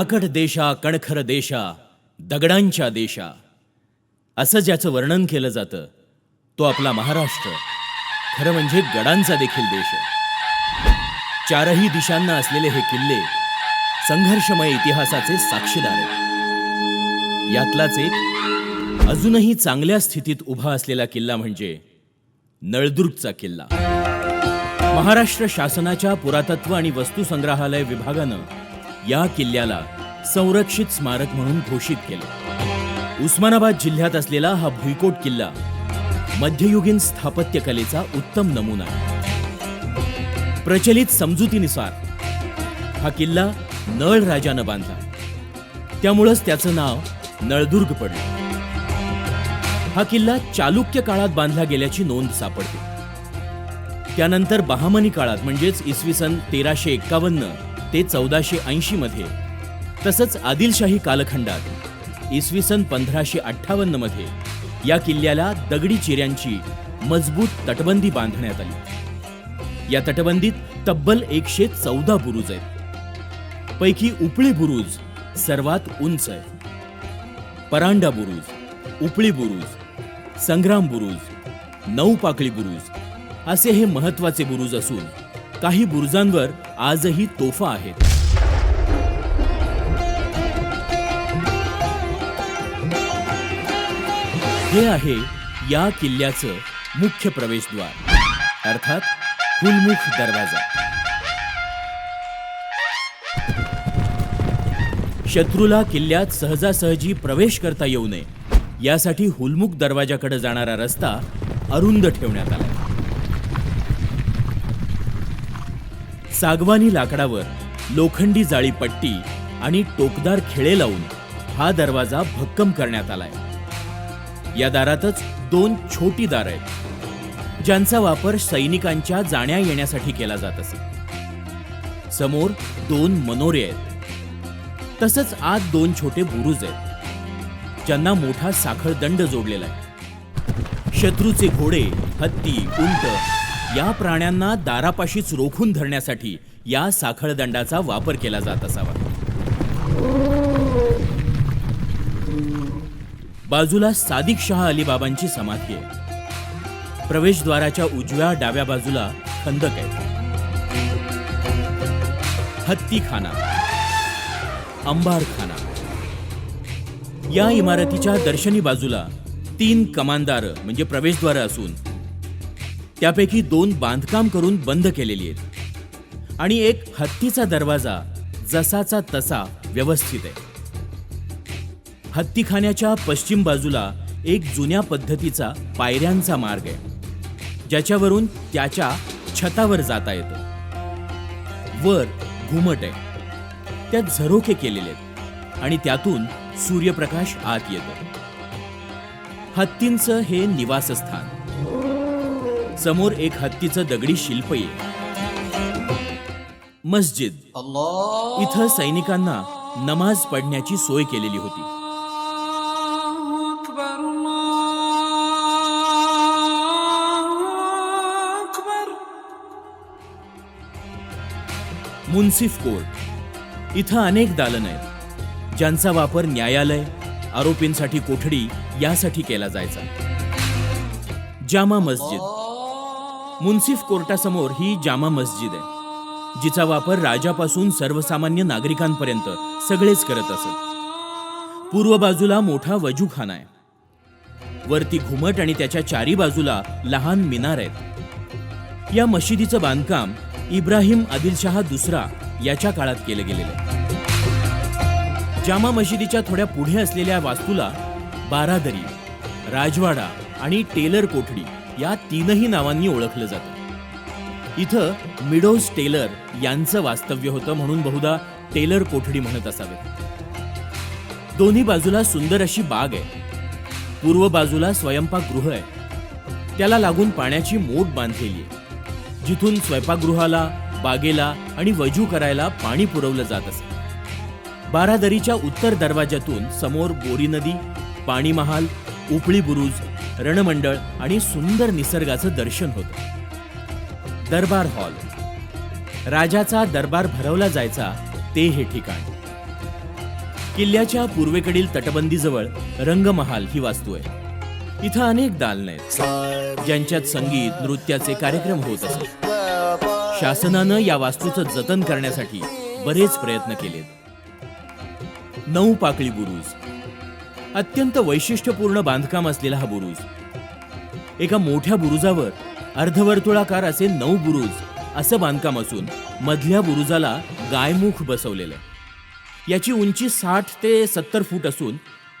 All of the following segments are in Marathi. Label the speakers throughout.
Speaker 1: राकट देशा कणखर देशा दगडांच्या देशा. असं ज्याचं वर्णन केलं जातं तो आपला महाराष्ट्र. खरं म्हणजे गडांचा देखील देश आहे. चारही दिशांना असलेले हे किल्ले संघर्षमय इतिहासाचे साक्षीदार आहेत. यातलाच एक अजूनही चांगल्या स्थितीत उभा असलेला किल्ला म्हणजे नळदुर्गचा किल्ला. महाराष्ट्र शासनाच्या पुरातत्व आणि वस्तू संग्रहालय विभागानं या किल्ल्याला संरक्षित स्मारक म्हणून घोषित केले. उस्मानाबाद जिल्ह्यात असलेला हा भुईकोट किल्ला मध्ययुगीन स्थापत्यकलेचा उत्तम नमुना आहे. प्रचलित समजुतीनुसार हा किल्ला नळ राजानं बांधला. त्यामुळंच त्याचं नाव नळदुर्ग पडलं. हा किल्ला चालुक्य काळात बांधला गेल्याची नोंद सापडते. त्यानंतर बहामनी काळात म्हणजेच इसवी सन तेराशे एक्कावन्न ते चौदाशे ऐंशी मध्ये तसंच आदिलशाही कालखंडात इसवी सन पंधराशे अठ्ठावन्नमध्ये या किल्ल्याला दगडी चिऱ्यांची मजबूत तटबंदी बांधण्यात आली. या तटबंदीत तब्बल एकशे चौदा बुरुज आहेत. पैकी उपळी बुरुज सर्वात उंच आहे. परांडा बुरुज उपळी बुरुज संग्राम बुरुज नऊ पाकळी बुरुज असे हे महत्त्वाचे बुरुज असून काही बुरुजांवर आजही तोफा आहेत. हे आहे या किल्ल्याचं मुख्य प्रवेशद्वार. अर्थात हुलमुख दरवाजा. शत्रूला किल्ल्यात सहजासहजी प्रवेश करता येऊ नये. यासाठी हुलमुख दरवाजाकडे जाणारा रस्ता अरुंद ठेवण्यात आला. सागवानी लाकडावर लोखंडी जाळी पट्टी आणि टोकदार खिळे लावून हा दरवाजा भक्कम करण्यात आलाय. या दारातच दोन छोटी दार आहेत ज्यांचा वापर सैनिकांच्या जाण्या येण्यासाठी केला जात असे. समोर दोन मनोरे आहेत. तसंच आत दोन छोटे बुरुज आहेत ज्यांना मोठा साखळदंड जोडलेला आहे. शत्रूचे घोडे हत्ती उंट या प्राण्यांना दारापाशीच रोखून धरण्यासाठी या साखळदंडाचा वापर केला जात असावा. बाजूला सादिक शहा अलीबाबांची समाधी आहे. प्रवेशद्वाराच्या उजव्या डाव्या बाजूला खंदक आहे हत्तीखाना अंबारखाना. या इमारतीच्या दर्शनी बाजूला तीन कमानदार म्हणजे प्रवेशद्वार असून त्यापैकी दोन बांधकाम करून बंद केलेली आहेत. आणि एक हत्तीचा दरवाजा जसाचा तसा व्यवस्थित आहे. हत्तीखान्याच्या पश्चिम बाजूला एक जुन्या पद्धतीचा पायऱ्यांचा मार्ग आहे ज्याच्यावरून त्याच्या छतावर जाता येतं. वर घुमट आहे. त्यात झरोके केलेले आहेत आणि त्यातून सूर्यप्रकाश आत येतो. हत्तींचं हे निवासस्थान. समोर एक हत्तीचं दगडी शिल्प ये. मस्जिद. इथं सैनिकांना नमाज पडण्याची सोय केलेली होती. मुन्सिफ कोर्ट. इथं अनेक दालन आहेत. ज्यांचा वापर न्यायालय आरोपींसाठी कोठडी यासाठी केला जायचा. जामा मस्जिद. मुन्सिफ कोर्टासमोर ही जामा मस्जिद आहे जिचा वापर राजापासून सर्वसामान्य नागरिकांपर्यंत सगळेच करत असत. पूर्व बाजूला मोठा वजूखाना आहे. वरती घुमट आणि त्याच्या चारी बाजूला लहान मिनार आहेत. या मशिदीचं बांधकाम इब्राहिम आदिलशाह दुसरा याच्या काळात केलं गेलेलं आहे. जामा मशिदीच्या थोड्या पुढे असलेल्या वास्तूला बारादरी राजवाडा आणि टेलर कोठडी या तीनही नावांनी ओळखलं जातं. इथं मिडोज टेलर यांचं वास्तव्य होतं म्हणून बहुधा टेलर कोठडी म्हणत असावे. दोन्ही बाजूला सुंदर अशी बाग आहे. पूर्व बाजूला स्वयंपाकगृह आहे. त्याला लागून पाण्याची मोठ बांधलेली आहे. जिथून स्वयंपाकगृहाला बागेला आणि वजू करायला पाणी पुरवलं जात असे. बारादरीच्या उत्तर दरवाज्यातून समोर बोरी नदी पाणी महाल उपळी बुरुज रणमंडळ आणि सुंदर निसर्गाचं दर्शन होतं. दरबार हॉल. राजाचा दरबार भरवला जायचा ते हे ठिकाण. किल्ल्याच्या पूर्वेकडील तटबंदीजवळ रंगमहाल ही वास्तू आहे. इथं अनेक दालन आहेत. ज्यांच्यात संगीत नृत्याचे कार्यक्रम होत असत. शासनानं या वास्तूचं जतन करण्यासाठी बरेच प्रयत्न केलेत. नऊ पाकळी बुरुज अत्यंत वैशिष्ट्यपूर्ण बांधकाम असलेला हा बुरुज. एका मोठ्या बुरुजावर अर्धवर्तुळाकार असे नऊ बुरुज असं बांधकाम असून मधल्या बुरुजाला गायमुख बसवलेलं याची उंची साठ ते सत्तर फूट असून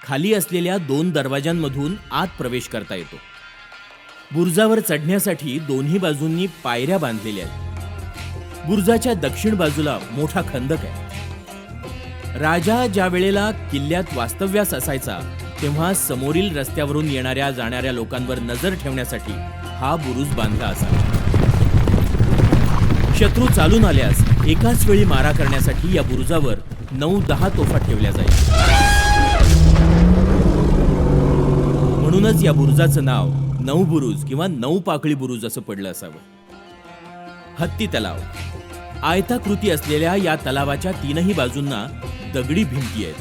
Speaker 1: खाली असलेल्या दोन दरवाजांमधून आत प्रवेश करता येतो. बुरुजावर चढण्यासाठी दोन्ही बाजूंनी पायऱ्या बांधलेल्या आहेत. बुरुजाच्या दक्षिण बाजूला मोठा खंदक आहे. राजा ज्या वेळेला किल्ल्यात वास्तव्यास असायचा तेव्हा समोरील रस्त्यावरून येणाऱ्या जाणाऱ्या लोकांवर नजर ठेवण्यासाठी हा बुरुज बांधला असावा. शत्रू चालून आल्यास एकाच वेळी मारा करण्यासाठी या बुरुजावर नऊ दहा तोफा ठेवल्या जाईल. म्हणूनच या बुरुजाचं नाव नऊ बुरुज किंवा नऊ पाकळी बुरुज असं पडलं असावं. हत्ती तलाव. आयताकृती असलेल्या या तलावाच्या तीनही बाजूंना दगडी भिंती आहेत.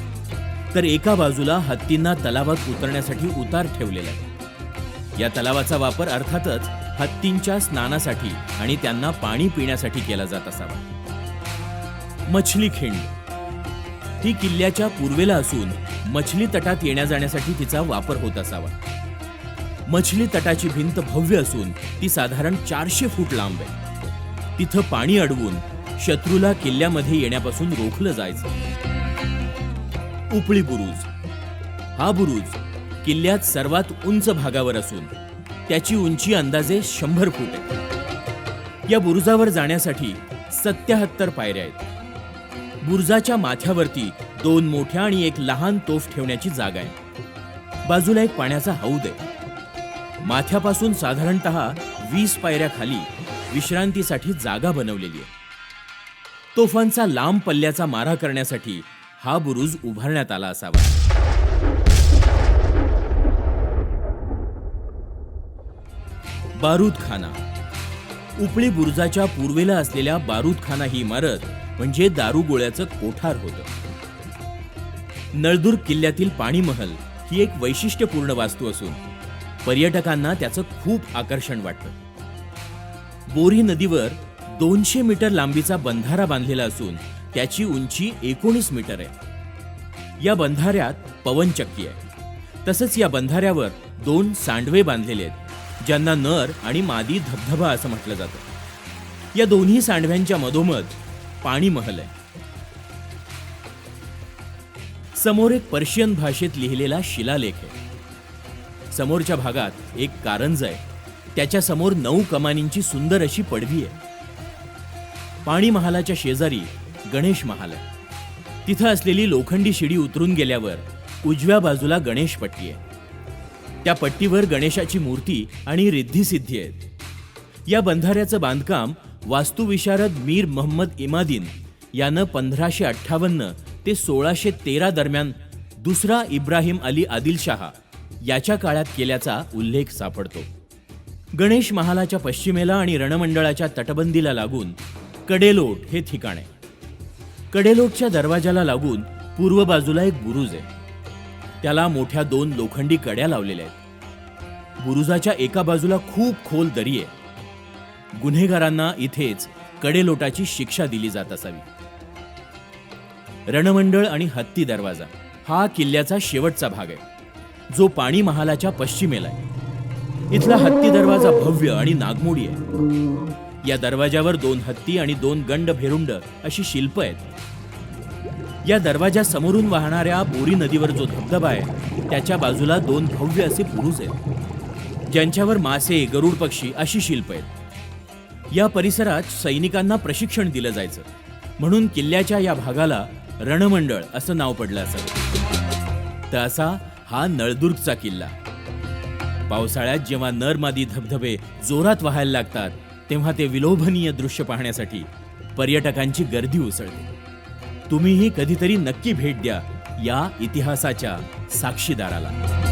Speaker 1: तर एका बाजूला हत्तींना तलावात उतरण्यासाठी उतार ठेवलेला आहे. या तलावाचा वापर अर्थातच हत्तींच्या स्नानासाठी आणि त्यांना पाणी पिण्यासाठी केला जात असावा. मछली खिंड ही किल्ल्याच्या पूर्वेला असून मछली तटात येण्या जाण्यासाठी तिचा वापर होत असावा. मछली तटाची भिंत भव्य असून ती साधारण चारशे फूट लांब आहे. तिथं पाणी अडवून शत्रूला किल्ल्यामध्ये येण्यापासून रोखलं जायचं. उपळी बुरुज. हा बुरुज किल्ल्यात सर्वात उंच भागावर असून त्याची उंची अंदाजे शंभर फूट आहे. या बुरुजावर जाण्यासाठी सत्याहत्तर पायऱ्या आहेत. बुरुजाच्या माथ्यावरती दोन मोठ्या आणि एक लहान तोफ ठेवण्याची जागा आहे. बाजूला एक पाण्याचा हौद आहे. माथ्यापासून साधारणतः वीस पायऱ्या खाली विश्रांतीसाठी जागा बनवलेली आहे. तोफांचा लांब पल्ल्याचा मारा करण्यासाठी हा बुरुज उभारण्यात आला असावा. बारूदखाना. उपळी बुरुजाच्या पूर्वेला असलेल्या बारूदखाना ही इमारत म्हणजे दारुगोळ्याचं कोठार होतं. नळदुर्ग किल्ल्यातील पाणीमहल ही एक वैशिष्ट्यपूर्ण वास्तू असून पर्यटकांना त्याचं खूप आकर्षण वाटतं. बोरी नदीवर दोनशे मीटर लांबीचा बंधारा बांधलेला असून त्याची उंची एकोणीस मीटर आहे. या बंधाऱ्यात पवनचक्की आहे. तसंच या बंधाऱ्यावर दोन सांडवे बांधलेले आहेत ज्यांना नर आणि मादी धबधबा असं म्हटलं जातं. या दोन्ही सांडव्यांच्या मधोमध पाणी महल आहे. समोर एक पर्शियन भाषेत लिहिलेला शिलालेख आहे. समोरच्या भागात एक कारंज आहे. त्याच्यासमोर नऊ कमानींची सुंदर अशी पडवी आहे. पाणी महालाच्या शेजारी गणेश महाल. आहे तिथं असलेली लोखंडी शिडी उतरून गेल्यावर उजव्या बाजूला गणेश पट्टी आहे. त्या पट्टीवर गणेशाची मूर्ती आणि रिद्धिसिद्धी आहेत. या बंधाऱ्याचं बांधकाम वास्तुविशारद मीर महम्मद इमादीन यानं पंधराशे अठ्ठावन्न ते सोळाशे तेरा दरम्यान दुसरा इब्राहिम अली आदिलशहा याच्या काळात केल्याचा उल्लेख सापडतो. गणेश महालाच्या पश्चिमेला आणि रणमंडळाच्या तटबंदीला लागून कडेलोट हे ठिकाण आहे. कडेलोटच्या दरवाजाला लागून पूर्व बाजूला एक बुरुज आहे. त्याला मोठ्या दोन लोखंडी कड्या लावलेल्या आहेत. बुरुजाच्या एका बाजूला खूप खोल दरी आहे. गुन्हेगारांना इथेच कडेलोटाची शिक्षा दिली जात असावी. रणमंडळ आणि हत्ती दरवाजा हा किल्ल्याचा शेवटचा भाग आहे. जो पाणी महालाच्या पश्चिमेला आहे. इथला हत्ती दरवाजा भव्य आणि नागमोडी आहे. या दरवाजावर दोन हत्ती आणि दोन गंड भेरुंड अशी शिल्प आहेत. या दरवाजा समोरून वाहणाऱ्या बोरी नदीवर जो धबधबा आहे त्याच्या बाजूला दोन भव्य असे पुरुष आहेत. ज्यांच्यावर मासे गरुड पक्षी अशी शिल्प आहेत. या परिसरात सैनिकांना प्रशिक्षण दिलं जायचं. म्हणून किल्ल्याच्या या भागाला रणमंडळ असं नाव पडलं असं तर असा हा नळदुर्गचा किल्ला. पावसाळ्यात जेव्हा नर मादी धबधबे जोरात वाहायला लागतात तेव्हा ते विलोभनीय दृश्य पाहण्यासाठी पर्यटकांची गर्दी उसळते. तुम्हीही कधीतरी नक्की भेट द्या या इतिहासाच्या साक्षीदाराला.